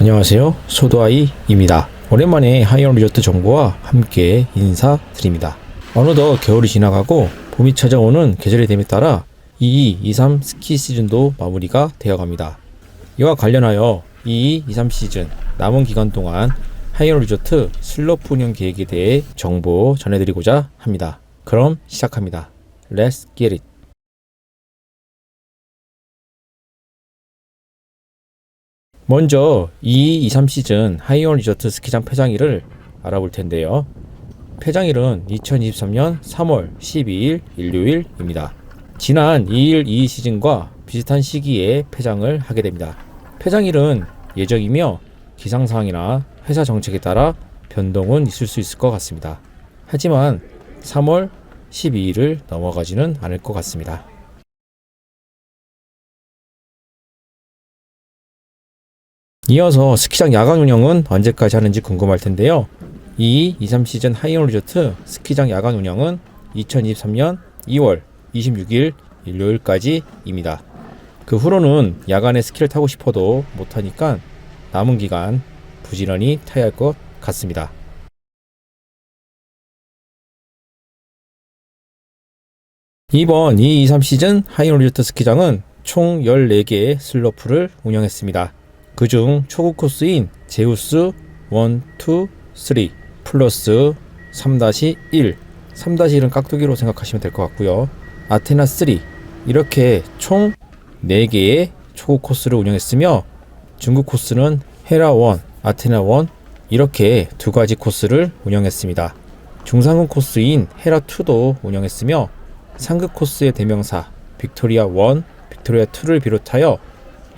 안녕하세요. 소도아이입니다. 오랜만에 하이언 리조트 정보와 함께 인사드립니다. 어느덧 겨울이 지나가고 봄이 찾아오는 계절의 됨에 따라 22, 23 스키 시즌도 마무리가 되어 갑니다. 이와 관련하여 22, 23 시즌 남은 기간 동안 하이언 리조트 슬로프 운영 계획에 대해 정보 전해드리고자 합니다. 그럼 시작합니다. Let's get it. 먼저 22, 23 시즌 하이온 리조트 스키장 폐장일을 알아볼 텐데요. 폐장일은 2023년 3월 12일 일요일입니다. 지난 2일 2 시즌과 비슷한 시기에 폐장을 하게 됩니다. 폐장일은 예정이며 기상 상황이나 회사 정책에 따라 변동은 있을 수 있을 것 같습니다. 하지만 3월 12일을 넘어가지는 않을 것 같습니다. 이어서 스키장 야간 운영은 언제까지 하는지 궁금할 텐데요. 이23 시즌 하이온 리조트 스키장 야간 운영은 2023년 2월 26일 일요일까지입니다. 그 후로는 야간에 스키를 타고 싶어도 못하니까 남은 기간 부지런히 타야 할 것 같습니다. 이번 223 시즌 하이온 리조트 스키장은 총 14개의 슬로프를 운영했습니다. 그중 초급 코스인 제우스 1, 2, 3 플러스 3-1 3-1은 깍두기로 생각하시면 될 것 같고요. 아테나 3 이렇게 총 4개의 초급 코스를 운영했으며 중급 코스는 헤라 1, 아테나 1 이렇게 두 가지 코스를 운영했습니다. 중상급 코스인 헤라 2도 운영했으며 상급 코스의 대명사 빅토리아 1, 빅토리아 2를 비롯하여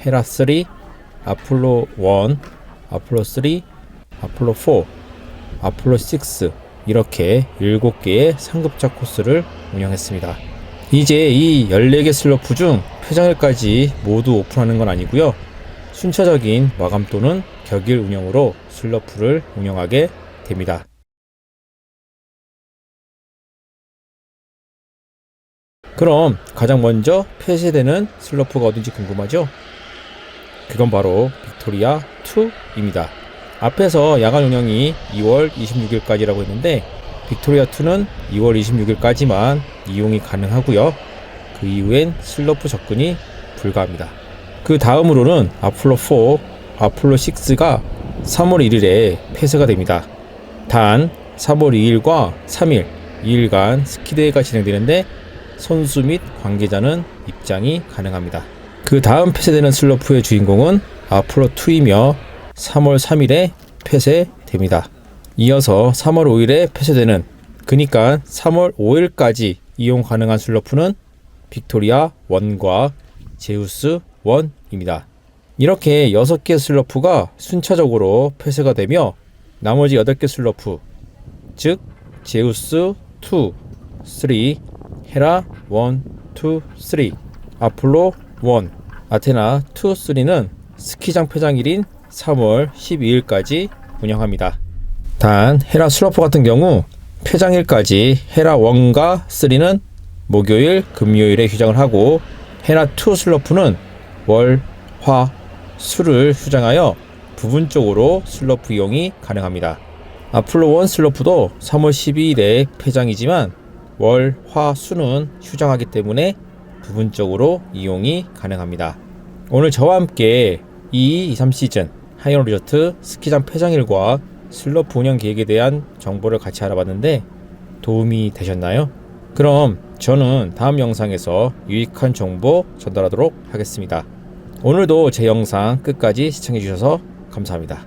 헤라 3, 아폴로 1, 아폴로 3, 아폴로 4, 아폴로 6 이렇게 7개의 상급자 코스를 운영했습니다. 이제 이 14개 슬로프 중 폐장일까지 모두 오픈하는 건 아니고요. 순차적인 마감 또는 격일 운영으로 슬로프를 운영하게 됩니다. 그럼 가장 먼저 폐쇄되는 슬로프가 어딘지 궁금하죠? 그건 바로 빅토리아 2입니다. 앞에서 야간 운영이 2월 26일까지라고 했는데 빅토리아 2는 2월 26일까지만 이용이 가능하고요. 그 이후엔 슬로프 접근이 불가합니다. 그 다음으로는 아폴로 4, 아폴로 6가 3월 1일에 폐쇄가 됩니다. 단 3월 2일과 3일 2일간 스키대회가 진행되는데 선수 및 관계자는 입장이 가능합니다. 그 다음 폐쇄되는 슬로프의 주인공은 아폴로 2이며 3월 3일에 폐쇄됩니다. 이어서 3월 5일에 폐쇄되는 그니까 3월 5일까지 이용 가능한 슬로프는 빅토리아 1과 제우스 1입니다. 이렇게 6개 슬로프가 순차적으로 폐쇄가 되며 나머지 8개 슬로프 즉 제우스 2, 3, 헤라 1, 2, 3, 아폴로 1, 아테나 2, 3는 스키장 폐장일인 3월 12일까지 운영합니다. 단 헤라 슬로프 같은 경우 폐장일까지 헤라 1과 3는 목요일, 금요일에 휴장을 하고 헤라 2 슬로프는 월, 화, 수를 휴장하여 부분적으로 슬로프 이용이 가능합니다. 아폴로 1 슬로프도 3월 12일에 폐장이지만 월, 화, 수는 휴장하기 때문에 부분적으로 이용이 가능합니다. 오늘 저와 함께 22, 23 시즌 하이온 리조트 스키장 폐장일과 슬로프 운영 계획에 대한 정보를 같이 알아봤는데 도움이 되셨나요? 그럼 저는 다음 영상에서 유익한 정보 전달하도록 하겠습니다. 오늘도 제 영상 끝까지 시청해 주셔서 감사합니다.